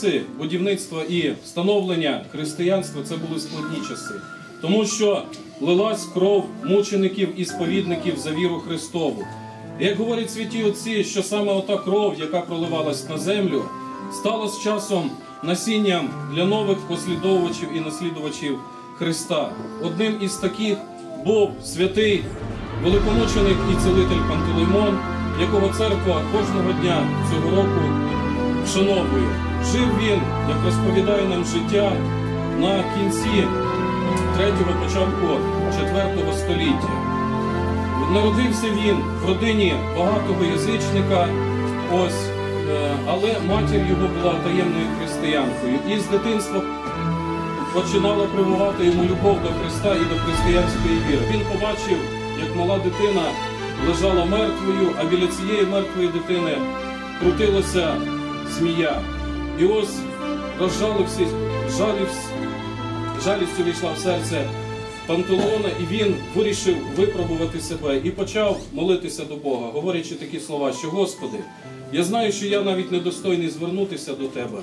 Часи будівництва і становлення християнства це були складні часи, тому що лилась кров мучеників і сповідників за віру Христову. Як говорять святі отці, що саме ота кров, яка проливалась на землю, стала з часом насінням для нових послідовувачів і наслідувачів Христа. Одним із таких був святий великомученик і цілитель Пантелеймон, якого церква кожного дня цього року вшановує. Жив він, як розповідає нам життя, на кінці третього початку четвертого століття. Народився він в родині багатого язичника, ось, е, але матір його була таємною християнкою. І з дитинства починала прививати йому любов до Христа і до християнської віри. Він побачив, як мала дитина лежала мертвою, а біля цієї мертвої дитини крутилася змія. І ось розжалився, жалівся, жалістю війшла в серце Пантелеона, і він вирішив випробувати себе і почав молитися до Бога, говорячи такі слова, що Господи, я знаю, що я навіть недостойний звернутися до Тебе,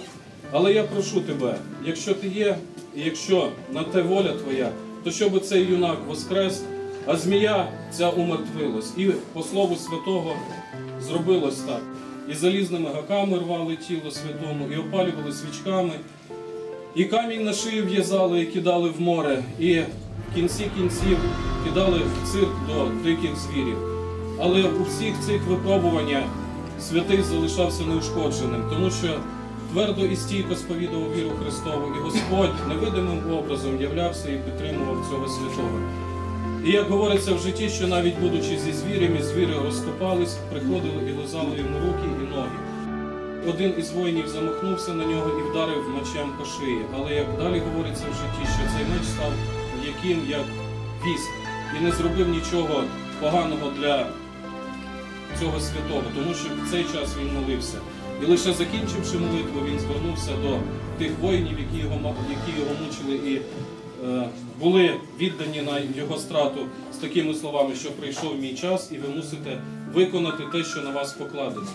але я прошу Тебе, якщо ти є, і якщо на те воля Твоя, то щоб цей юнак воскрес, а змія ця умертвилась. І по слову святого зробилось так. І залізними гаками рвали тіло святому, і опалювали свічками, і камінь на шию в'язали і кидали в море, і в кінці кінців кидали в цирк до диких звірів. Але у всіх цих випробуваннях святий залишався неушкодженим, тому що твердо і стійко сповідував віру Христову, і Господь невидимим образом являвся і підтримував цього святого. І як говориться в житті, що навіть будучи зі звірями, звіри розступались, приходили і лизали йому руки і ноги. Один із воїнів замахнувся на нього і вдарив мечем по шиї. Але як далі говориться в житті, що цей меч став м'яким, як віск, і не зробив нічого поганого для цього святого, тому що в цей час він молився. І лише закінчивши молитву, він звернувся до тих воїнів, які його, які його мучили і були віддані на його страту з такими словами, що прийшов мій час, і ви мусите виконати те, що на вас покладено.